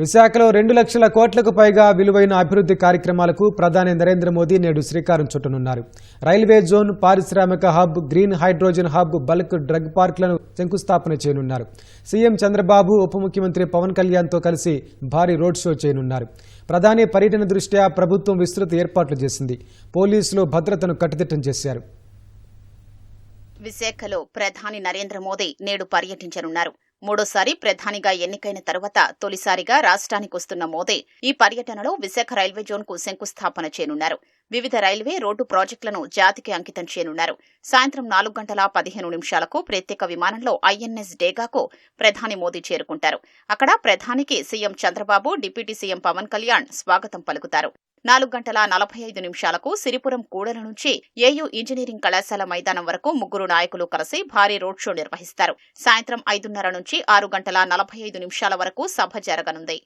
విశాఖలో రెండు లక్షల కోట్లకు పైగా విలువైన అభివృద్ధి కార్యక్రమాలకు ప్రధాని నరేంద్ర మోదీ నేడు శ్రీకారం చుట్టనున్నారు. రైల్వే జోన్ పారిశ్రామిక hub green hydrogen hub bulk drug పార్క్లను శంకుస్థాపన చేయనున్నారు. సీఎం చంద్రబాబు ఉప ముఖ్యమంత్రి పవన్ కళ్యాణ్తో కలిసి భారీ రోడ్ షో చేయనున్నారు. ప్రధాని పర్యటన దృష్ట్యా ప్రభుత్వం విస్తృత ఏర్పాట్లు చేసింది. పోలీసులు భద్రతను కట్టుదిట్టం చేశారు. విశాఖలో ప్రధాని నరేంద్ర మోదీ నేడు పర్యటించనున్నారు. మూడోసారి ప్రధానిగా ఎన్నికైన తరువాత తొలిసారిగా రాష్ట్రానికి వస్తున్న మోదీ ఈ పర్యటనలో విశాఖ రైల్వే జోన్కు శంకుస్థాపన చేయనున్నారు. వివిధ రైల్వే రోడ్డు ప్రాజెక్టులను జాతికి అంకితం చేయనున్నారు. సాయంత్రం నాలుగు గంటల పదిహేను నిమిషాలకు ప్రత్యేక విమానంలో ఐఎన్ఎస్ డేగాకు ప్రధాని మోదీ చేరుకుంటారు. అక్కడ ప్రధానికి CM Chandrababu deputy CM Pawan Kalyan స్వాగతం పలుకుతారు. నాలుగు గంటల నలభై ఐదు నిమిషాలకు సిరిపురం కూడల నుంచి ఏయూ ఇంజనీరింగ్ కళాశాల మైదానం వరకు ముగ్గురు నాయకులు కలిసి భారీ రోడ్ షో నిర్వహిస్తారు. సాయంత్రం ఐదున్నర నుంచి ఆరు గంటల నలభై ఐదు నిమిషాల వరకు సభ జరగనుంది.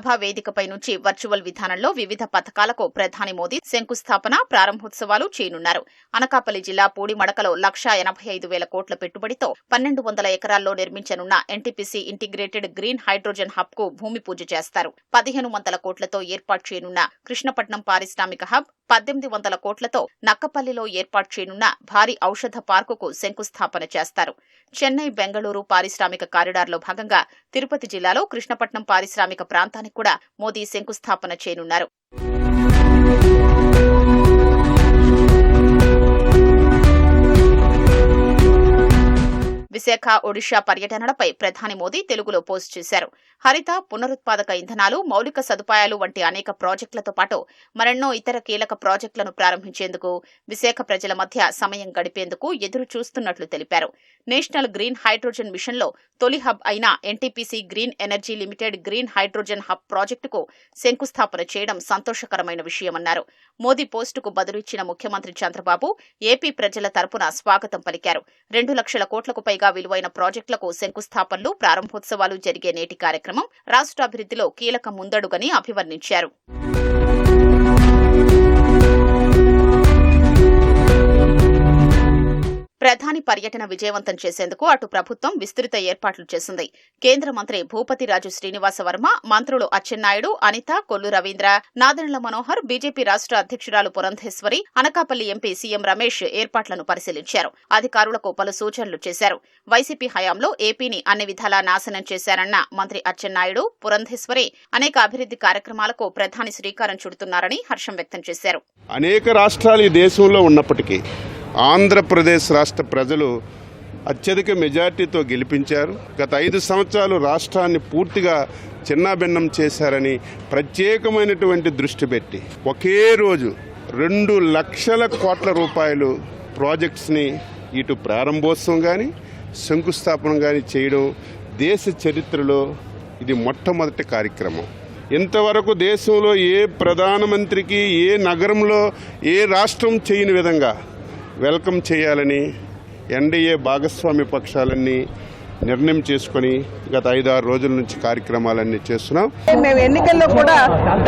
సభా వేదికపై నుంచి వర్చువల్ విధానంలో వివిధ పథకాలకు ప్రధాని మోదీ శంకుస్థాపన ప్రారంభోత్సవాలు చేయనున్నారు. అనకాపల్లి జిల్లా పూడిమడకలో లక్షా ఎనభై ఐదు వేల కోట్ల పెట్టుబడితో పన్నెండు వందల ఎకరాల్లో నిర్మించనున్న ఎన్టీపీసీ ఇంటిగ్రేటెడ్ గ్రీన్ హైడ్రోజన్ హబ్కు భూమి పూజ చేస్తారు. పదిహేను వందల కోట్లతో ఏర్పాటు చేయనున్న కృష్ణపట్నం పారిశ్రామిక హబ్ పద్దెనిమిది వందల కోట్లతో నక్కపల్లిలో ఏర్పాటు చేయనున్న భారీ ఔషధ పార్కుకు శంకుస్థాపన చేస్తారు. చెన్నై బెంగళూరు పారిశ్రామిక కారిడార్లో భాగంగా తిరుపతి జిల్లాలో కృష్ణపట్నం పారిశ్రామిక ప్రాంతానికి కూడా మోదీ శంకుస్థాపన చేయనున్నారు. విశాఖ ఒడిషా పర్యటనలపై ప్రధాని మోదీ తెలుగులో పోస్ట్ చేశారు. హరిత పునరుత్పాదక ఇంధనాలు మౌలిక సదుపాయాలు వంటి అనేక ప్రాజెక్టులతో పాటు మరెన్నో ఇతర కీలక ప్రాజెక్టులను ప్రారంభించేందుకు విశాఖ ప్రజల మధ్య సమయం గడిపేందుకు ఎదురు చూస్తున్నట్లు తెలిపారు. నేషనల్ గ్రీన్ హైడ్రోజన్ మిషన్లో తొలి హబ్ అయిన NTPC green energy limited green hydrogen hub ప్రాజెక్టుకు శంకుస్థాపన చేయడం సంతోషకరమైన విషయమన్నారు. మోదీ పోస్టుకు బదులిచ్చిన ముఖ్యమంత్రి చంద్రబాబు ఏపీ ప్రజల తరపున స్వాగతం పలికారు. రెండు లక్షల కోట్లకు పైగా విలువైన ప్రాజెక్టులకు శంకుస్థాపనలు ప్రారంభోత్సవాలు జరిగే నేటి కార్యక్రమం రాష్ట్రాభివృద్ధిలో కీలక ముందడుగని అభివర్ణించారు. ప్రధాని పర్యటన విజయవంతం చేసేందుకు అటు ప్రభుత్వం విస్తృత ఏర్పాట్లు చేసింది. కేంద్ర మంత్రి భూపతిరాజు శ్రీనివాస వర్మ మంత్రులు అచ్చెన్నాయుడు అనిత కొల్లు రవీంద్ర నాదెండ్ల మనోహర్ బీజేపీ రాష్ట్ర అధ్యక్షురాలు పురంధేశ్వరి అనకాపల్లి ఎంపీ సీఎం రమేష్ ఏర్పాట్లను పరిశీలించారు. అధికారులకు పలు సూచనలు చేశారు. వైసీపీ హయాంలో ఏపీని అన్ని విధాలా నాశనం చేశారన్న మంత్రి అచ్చెన్నాయుడు పురంధేశ్వరి అనేక అభివృద్ధి కార్యక్రమాలకు ప్రధాని శ్రీకారం చుడుతున్నారని హర్షం వ్యక్తం చేశారు. అనేక రాష్ట్రాలు ఈ దేశంలో ఉన్నప్పటికీ ఆంధ్రప్రదేశ్ రాష్ట్ర ప్రజలు అత్యధిక మెజార్టీతో గెలిపించారు. గత ఐదు సంవత్సరాలు రాష్ట్రాన్ని పూర్తిగా చిన్నాభిన్నం చేశారని ప్రత్యేకమైనటువంటి దృష్టి పెట్టి ఒకే రోజు రెండు లక్షల కోట్ల రూపాయలు ప్రాజెక్ట్స్ని ఇటు ప్రారంభోత్సవం కానీ శంకుస్థాపన కానీ చేయడం దేశ చరిత్రలో ఇది మొట్టమొదటి కార్యక్రమం. ఇంతవరకు దేశంలో ఏ ప్రధానమంత్రికి ఏ నగరంలో ఏ రాష్ట్రం చేయని విధంగా వెల్కమ్ చేయాలని ఎన్డీఏ భాగస్వామ్య పక్షాలన్నీ నిర్ణయం చేసుకొని గత ఐదారు రోజుల నుంచి కార్యక్రమాలన్నీ చేస్తున్నాం. మేము ఎన్నికల్లో కూడా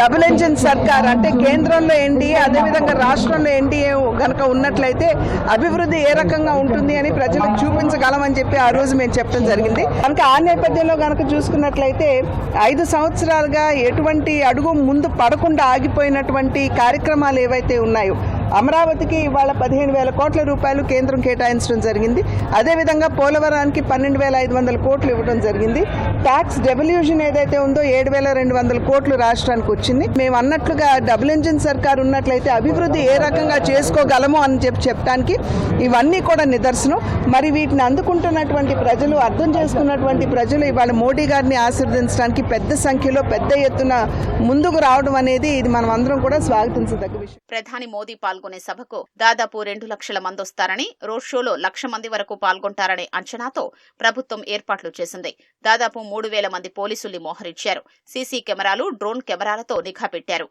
డబుల్ ఇంజిన్ సర్కార్ అంటే కేంద్రంలో ఎన్డీఏ అదేవిధంగా రాష్ట్రంలో ఎన్డీఏ కనుక ఉన్నట్లయితే అభివృద్ధి ఏ రకంగా ఉంటుంది అని ప్రజలకు చూపించగలమని చెప్పి ఆ రోజు మేము చెప్పడం జరిగింది. కనుక ఆ నేపథ్యంలో కనుక చూసుకున్నట్లయితే ఐదు సంవత్సరాలుగా ఎటువంటి అడుగు ముందు పడకుండా ఆగిపోయినటువంటి కార్యక్రమాలు ఏవైతే ఉన్నాయో అమరావతికి ఇవాళ పదిహేను వేల కోట్ల రూపాయలు కేంద్రం కేటాయించడం జరిగింది. అదేవిధంగా పోలవరానికి పన్నెండు వేల ఐదు వందల కోట్లు ఇవ్వడం జరిగింది. ట్యాక్స్ డెవల్యూషన్ ఏదైతే ఉందో ఏడు వేల రెండు వందల కోట్లు రాష్ట్రానికి వచ్చింది. మేము అన్నట్లుగా డబుల్ ఇంజిన్ సర్కార్ ఉన్నట్లయితే అభివృద్ధి ఏ రకంగా చేసుకోగలము అని చెప్పి చెప్పడానికి ఇవన్నీ కూడా నిదర్శనం. మరి వీటిని అందుకుంటున్నటువంటి ప్రజలు అర్థం చేసుకున్నటువంటి ప్రజలు ఇవాళ మోడీ గారిని ఆశీర్వదించడానికి పెద్ద సంఖ్యలో పెద్ద ఎత్తున ముందుకు రావడం అనేది ఇది మనం అందరం కూడా స్వాగతించదగ్గ విషయం. ప్రధాని మోదీ పాల్గొనే సభకు దాదాపు రెండు లక్షల మంది వస్తారని రోడ్ షోలో లక్ష మంది వరకు పాల్గొంటారనే అంచనాతో ప్రభుత్వం ఏర్పాట్లు చేసింది. దాదాపు మూడు వేల మంది పోలీసుల్ని మోహరించారు. సీసీ కెమెరాలు డ్రోన్ కెమెరాలతో నిఘా పెట్టారు.